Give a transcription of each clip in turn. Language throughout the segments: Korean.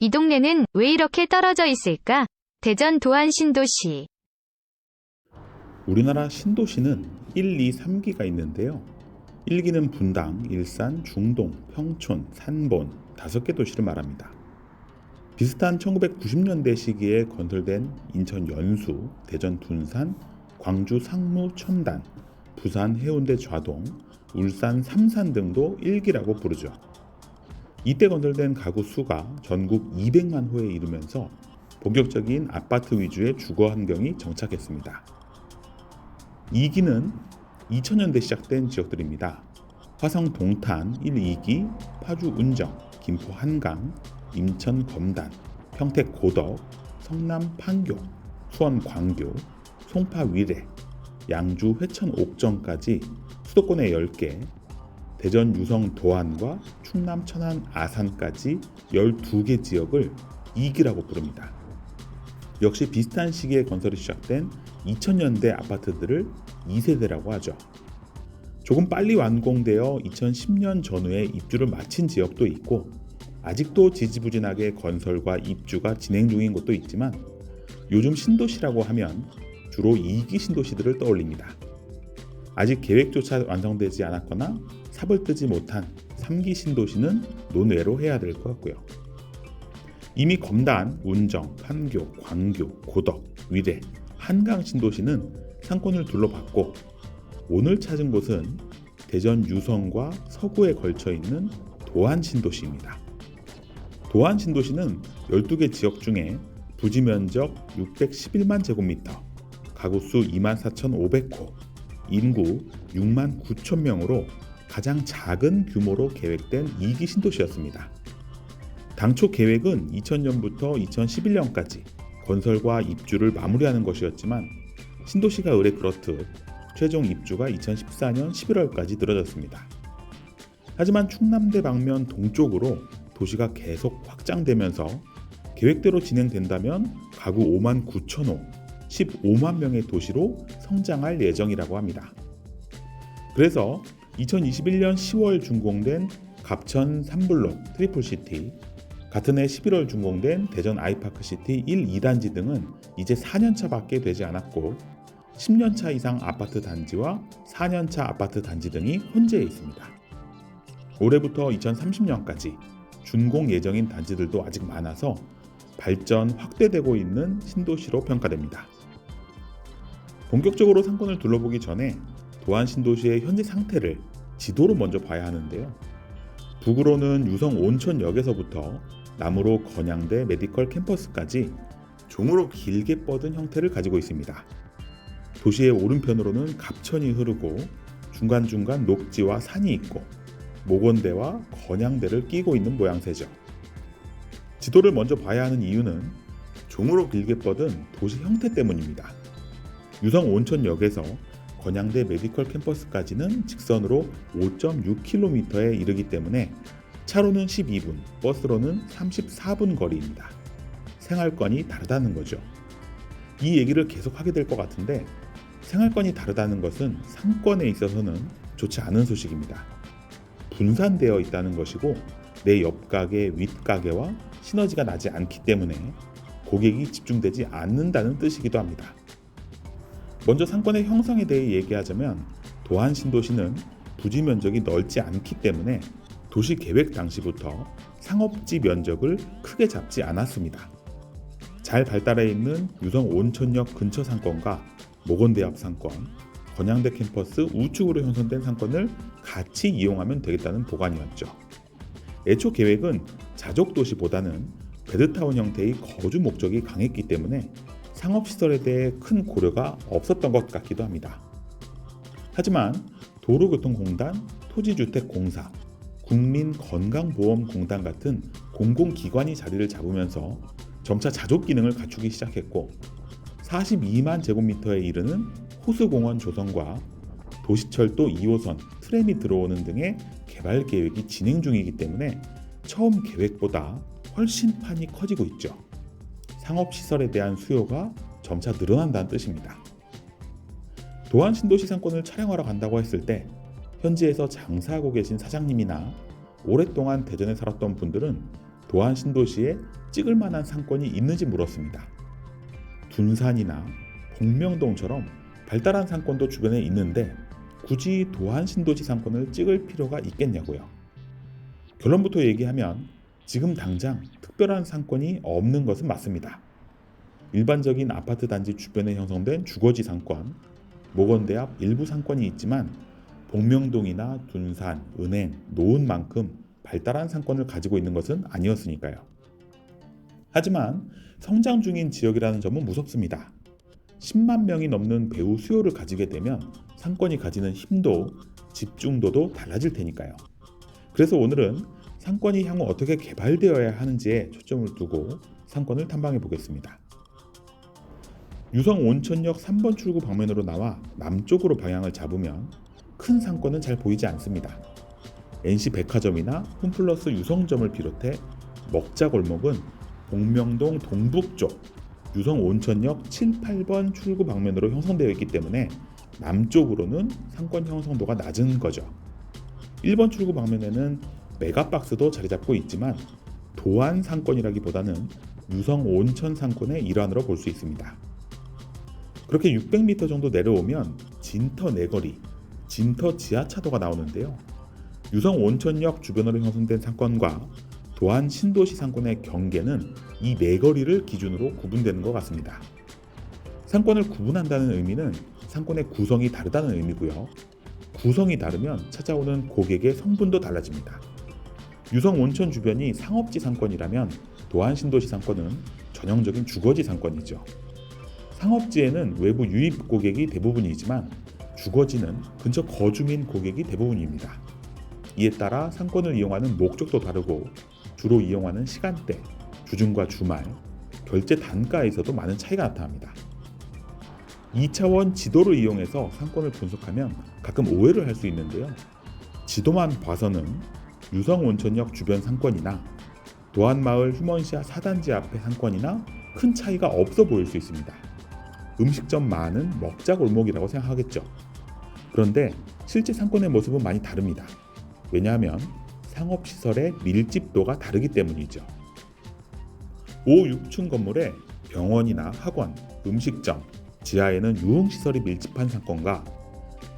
이 동네는 왜 이렇게 떨어져 있을까? 대전 도안 신도시. 우리나라 신도시는 1, 2, 3기가 있는데요. 1기는 분당, 일산, 중동, 평촌, 산본 다섯 개 도시를 말합니다. 비슷한 1990년대 시기에 건설된 인천 연수, 대전 둔산, 광주 상무 첨단, 부산 해운대 좌동, 울산 삼산 등도 1기라고 부르죠. 이때 건설된 가구 수가 전국 200만 호에 이르면서 본격적인 아파트 위주의 주거 환경이 정착했습니다. 2기는 2000년대 시작된 지역들입니다. 화성 동탄 1, 2기, 파주 운정, 김포 한강, 인천 검단, 평택 고덕, 성남 판교, 수원 광교, 송파 위례, 양주 회천 옥정까지 수도권에 10개, 대전 유성 도안과 충남 천안 아산까지 12개 지역을 2기라고 부릅니다. 역시 비슷한 시기에 건설이 시작된 2000년대 아파트들을 2세대라고 하죠. 조금 빨리 완공되어 2010년 전후에 입주를 마친 지역도 있고 아직도 지지부진하게 건설과 입주가 진행 중인 곳도 있지만 요즘 신도시라고 하면 주로 2기 신도시들을 떠올립니다. 아직 계획조차 완성되지 않았거나 삽을 뜨지 못한 3기 신도시는 논외로 해야 될 것 같고요. 이미 검단, 운정, 판교, 광교, 고덕, 위례, 한강 신도시는 상권을 둘러봤고 오늘 찾은 곳은 대전 유성과 서구에 걸쳐 있는 도안 신도시입니다. 도안 신도시는 12개 지역 중에 부지 면적 611만 제곱미터, 가구 수 24,500호, 인구 6만 9천 명으로 가장 작은 규모로 계획된 2기 신도시였습니다. 당초 계획은 2000년부터 2011년까지 건설과 입주를 마무리하는 것이었지만 신도시가 의뢰 그렇듯 최종 입주가 2014년 11월까지 늘어졌습니다. 하지만 충남대 방면 동쪽으로 도시가 계속 확장되면서 계획대로 진행된다면 가구 5만 9천 호, 15만 명의 도시로 성장할 예정이라고 합니다. 그래서 2021년 10월 준공된 갑천 3블록 트리플시티, 같은 해 11월 준공된 대전 아이파크시티 1, 2단지 등은 이제 4년차밖에 되지 않았고 10년차 이상 아파트 단지와 4년차 아파트 단지 등이 혼재해 있습니다. 올해부터 2030년까지 준공 예정인 단지들도 아직 많아서 발전 확대되고 있는 신도시로 평가됩니다. 본격적으로 상권을 둘러보기 전에 도안 신도시의 현재 상태를 지도로 먼저 봐야 하는데요. 북으로는 유성 온천역에서부터 남으로 건양대 메디컬 캠퍼스까지 종으로 길게 뻗은 형태를 가지고 있습니다. 도시의 오른편으로는 갑천이 흐르고 중간중간 녹지와 산이 있고 모건대와 건양대를 끼고 있는 모양새죠. 지도를 먼저 봐야 하는 이유는 종으로 길게 뻗은 도시 형태 때문입니다. 유성 온천역에서 건양대 메디컬 캠퍼스까지는 직선으로 5.6km에 이르기 때문에 차로는 12분, 버스로는 34분 거리입니다. 생활권이 다르다는 거죠. 이 얘기를 계속 하게 될 것 같은데 생활권이 다르다는 것은 상권에 있어서는 좋지 않은 소식입니다. 분산되어 있다는 것이고 내 옆가게, 윗가게와 시너지가 나지 않기 때문에 고객이 집중되지 않는다는 뜻이기도 합니다. 먼저 상권의 형성에 대해 얘기하자면 도안 신도시는 부지 면적이 넓지 않기 때문에 도시 계획 당시부터 상업지 면적을 크게 잡지 않았습니다. 잘 발달해 있는 유성 온천역 근처 상권과 모건대 앞 상권, 건양대 캠퍼스 우측으로 형성된 상권을 같이 이용하면 되겠다는 보관이었죠. 애초 계획은 자족 도시보다는 베드타운 형태의 거주 목적이 강했기 때문에 상업시설에 대해 큰 고려가 없었던 것 같기도 합니다. 하지만 도로교통공단, 토지주택공사, 국민건강보험공단 같은 공공기관이 자리를 잡으면서 점차 자족 기능을 갖추기 시작했고 42만 제곱미터에 이르는 호수공원 조성과 도시철도 2호선 트램이 들어오는 등의 개발 계획이 진행 중이기 때문에 처음 계획보다 훨씬 판이 커지고 있죠. 상업시설에 대한 수요가 점차 늘어난다는 뜻입니다. 도안 신도시 상권을 촬영하러 간다고 했을 때 현지에서 장사하고 계신 사장님이나 오랫동안 대전에 살았던 분들은 도안 신도시에 찍을 만한 상권이 있는지 물었습니다. 둔산이나 복명동처럼 발달한 상권도 주변에 있는데 굳이 도안 신도시 상권을 찍을 필요가 있겠냐고요. 결론부터 얘기하면 지금 당장 특별한 상권이 없는 것은 맞습니다. 일반적인 아파트 단지 주변에 형성된 주거지 상권, 모건대 앞 일부 상권이 있지만 복명동이나 둔산, 은행, 노은만큼 발달한 상권을 가지고 있는 것은 아니었으니까요. 하지만 성장 중인 지역이라는 점은 무섭습니다. 10만 명이 넘는 배우 수요를 가지게 되면 상권이 가지는 힘도 집중도도 달라질 테니까요. 그래서 오늘은 상권이 향후 어떻게 개발되어야 하는지에 초점을 두고 상권을 탐방해 보겠습니다. 유성 온천역 3번 출구 방면으로 나와 남쪽으로 방향을 잡으면 큰 상권은 잘 보이지 않습니다. NC 백화점이나 홈플러스 유성점을 비롯해 먹자 골목은 복명동 동북쪽 유성 온천역 7, 8번 출구 방면으로 형성되어 있기 때문에 남쪽으로는 상권 형성도가 낮은 거죠. 1번 출구 방면에는 메가박스도 자리 잡고 있지만 도안 상권이라기보다는 유성 온천 상권의 일환으로 볼 수 있습니다. 그렇게 600m 정도 내려오면 진터 내거리, 진터 지하차도가 나오는데요. 유성 온천역 주변으로 형성된 상권과 도안 신도시 상권의 경계는 이 내거리를 기준으로 구분되는 것 같습니다. 상권을 구분한다는 의미는 상권의 구성이 다르다는 의미고요. 구성이 다르면 찾아오는 고객의 성분도 달라집니다. 유성 온천 주변이 상업지 상권이라면 도안 신도시 상권은 전형적인 주거지 상권이죠. 상업지에는 외부 유입 고객이 대부분이지만 주거지는 근처 거주민 고객이 대부분입니다. 이에 따라 상권을 이용하는 목적도 다르고 주로 이용하는 시간대, 주중과 주말, 결제 단가에서도 많은 차이가 나타납니다. 2차원 지도를 이용해서 상권을 분석하면 가끔 오해를 할 수 있는데요. 지도만 봐서는 유성 온천역 주변 상권이나 도안마을 휴먼시아 4단지 앞의 상권이나 큰 차이가 없어 보일 수 있습니다. 음식점 많은 먹자 골목이라고 생각하겠죠. 그런데 실제 상권의 모습은 많이 다릅니다. 왜냐하면 상업시설의 밀집도가 다르기 때문이죠. 5, 6층 건물에 병원이나 학원, 음식점, 지하에는 유흥시설이 밀집한 상권과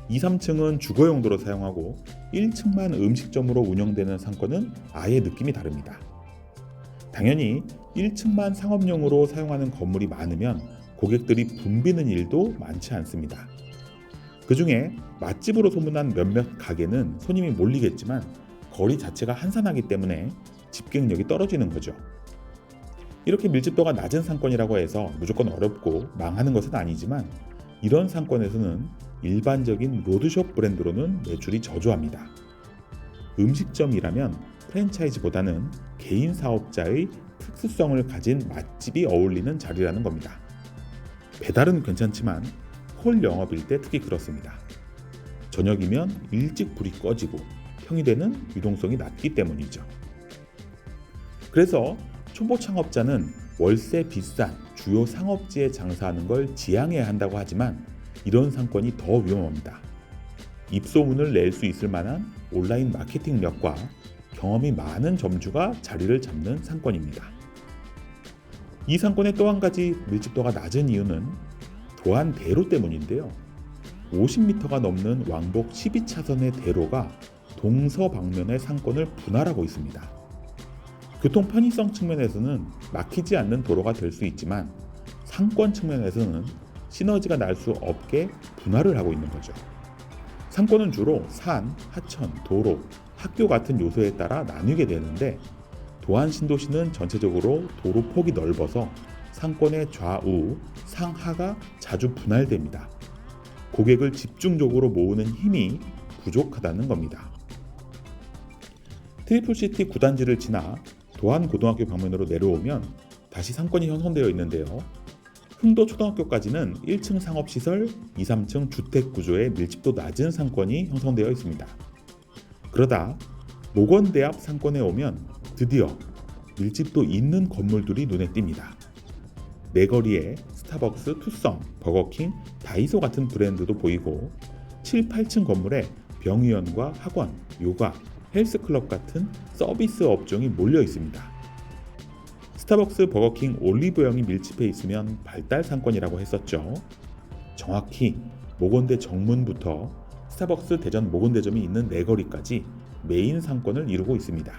2, 3층은 주거 용도로 사용하고 1층만 음식점으로 운영되는 상권은 아예 느낌이 다릅니다. 당연히 1층만 상업용으로 사용하는 건물이 많으면 고객들이 붐비는 일도 많지 않습니다. 그 중에 맛집으로 소문난 몇몇 가게는 손님이 몰리겠지만 거리 자체가 한산하기 때문에 집객력이 떨어지는 거죠. 이렇게 밀집도가 낮은 상권이라고 해서 무조건 어렵고 망하는 것은 아니지만 이런 상권에서는 일반적인 로드숍 브랜드로는 매출이 저조합니다. 음식점이라면 프랜차이즈보다는 개인 사업자의 특수성을 가진 맛집이 어울리는 자리라는 겁니다. 배달은 괜찮지만 홀 영업일 때 특히 그렇습니다. 저녁이면 일찍 불이 꺼지고 평일에는 유동성이 낮기 때문이죠. 그래서 초보 창업자는 월세 비싼 주요 상업지에 장사하는 걸 지향해야 한다고 하지만 이런 상권이 더 위험합니다. 입소문을 낼 수 있을 만한 온라인 마케팅력과 경험이 많은 점주가 자리를 잡는 상권입니다. 이 상권의 또 한 가지 밀집도가 낮은 이유는 도안 대로 때문인데요. 50m가 넘는 왕복 12차선의 대로가 동서 방면의 상권을 분할하고 있습니다. 교통 편의성 측면에서는 막히지 않는 도로가 될 수 있지만 상권 측면에서는 시너지가 날 수 없게 분할을 하고 있는 거죠. 상권은 주로 산, 하천, 도로, 학교 같은 요소에 따라 나뉘게 되는데 도안 신도시는 전체적으로 도로 폭이 넓어서 상권의 좌우, 상하가 자주 분할됩니다. 고객을 집중적으로 모으는 힘이 부족하다는 겁니다. 트리플시티 9단지를 지나 도안 고등학교 방면으로 내려오면 다시 상권이 형성되어 있는데요. 흥도 초등학교까지는 1층 상업시설, 2, 3층 주택 구조의 밀집도 낮은 상권이 형성되어 있습니다. 그러다 모건대 앞 상권에 오면 드디어 밀집도 있는 건물들이 눈에 띕니다. 내거리에 스타벅스, 투썸, 버거킹, 다이소 같은 브랜드도 보이고 7, 8층 건물에 병의원과 학원, 요가, 헬스클럽 같은 서비스 업종이 몰려 있습니다. 스타벅스, 버거킹, 올리브영이 밀집해 있으면 발달 상권이라고 했었죠. 정확히 모건대 정문부터 스타벅스 대전 모건대점이 있는 내거리까지 메인 상권을 이루고 있습니다.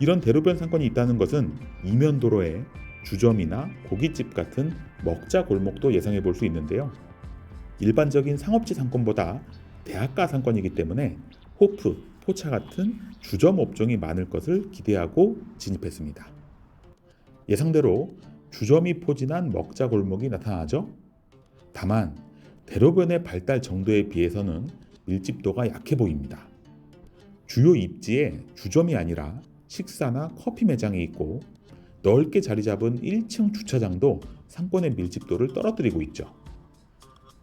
이런 대로변 상권이 있다는 것은 이면 도로에 주점이나 고깃집 같은 먹자 골목도 예상해 볼 수 있는데요. 일반적인 상업지 상권보다 대학가 상권이기 때문에 호프, 포차 같은 주점 업종이 많을 것을 기대하고 진입했습니다. 예상대로 주점이 포진한 먹자 골목이 나타나죠. 다만 대로변의 발달 정도에 비해서는 밀집도가 약해 보입니다. 주요 입지에 주점이 아니라 식사나 커피 매장이 있고 넓게 자리 잡은 1층 주차장도 상권의 밀집도를 떨어뜨리고 있죠.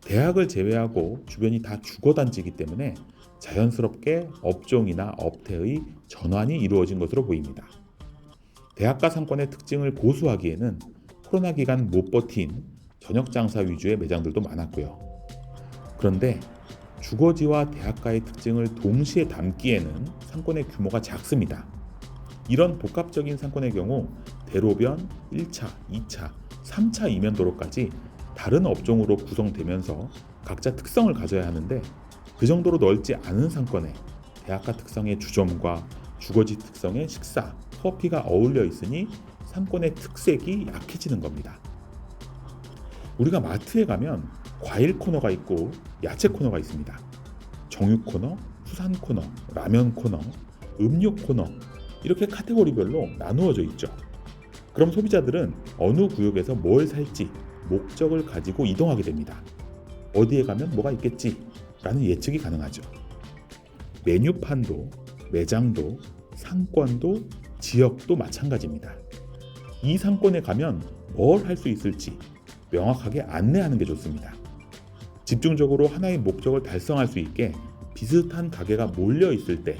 대학을 제외하고 주변이 다 주거단지이기 때문에 자연스럽게 업종이나 업태의 전환이 이루어진 것으로 보입니다. 대학가 상권의 특징을 고수하기에는 코로나 기간 못 버틴 저녁 장사 위주의 매장들도 많았고요. 그런데 주거지와 대학가의 특징을 동시에 담기에는 상권의 규모가 작습니다. 이런 복합적인 상권의 경우 대로변 1차, 2차, 3차 이면 도로까지 다른 업종으로 구성되면서 각자 특성을 가져야 하는데 그 정도로 넓지 않은 상권에 대학가 특성의 주점과 주거지 특성의 식사, 커피가 어울려 있으니 상권의 특색이 약해지는 겁니다. 우리가 마트에 가면 과일 코너가 있고 야채 코너가 있습니다. 정육 코너, 수산 코너, 라면 코너, 음료 코너 이렇게 카테고리별로 나누어져 있죠. 그럼 소비자들은 어느 구역에서 뭘 살지 목적을 가지고 이동하게 됩니다. 어디에 가면 뭐가 있겠지 라는 예측이 가능하죠. 메뉴판도 매장도 상권도 지역도 마찬가지입니다. 이 상권에 가면 뭘 할 수 있을지 명확하게 안내하는 게 좋습니다. 집중적으로 하나의 목적을 달성할 수 있게 비슷한 가게가 몰려 있을 때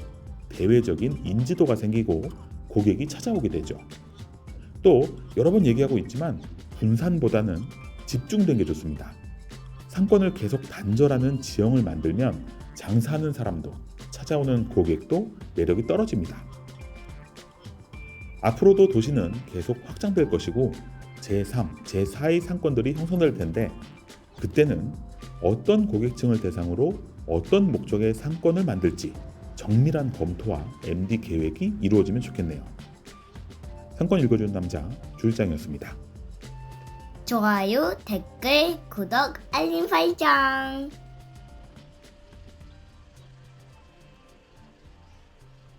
대외적인 인지도가 생기고 고객이 찾아오게 되죠. 또 여러 번 얘기하고 있지만 분산보다는 집중된 게 좋습니다. 상권을 계속 단절하는 지형을 만들면 장사하는 사람도 찾아오는 고객도 매력이 떨어집니다. 앞으로도 도시는 계속 확장될 것이고 제3, 제4의 상권들이 형성될 텐데 그때는 어떤 고객층을 대상으로 어떤 목적의 상권을 만들지 정밀한 검토와 MD 계획이 이루어지면 좋겠네요. 상권 읽어주는 남자 주일장이었습니다. 좋아요, 댓글, 구독, 알림 설정.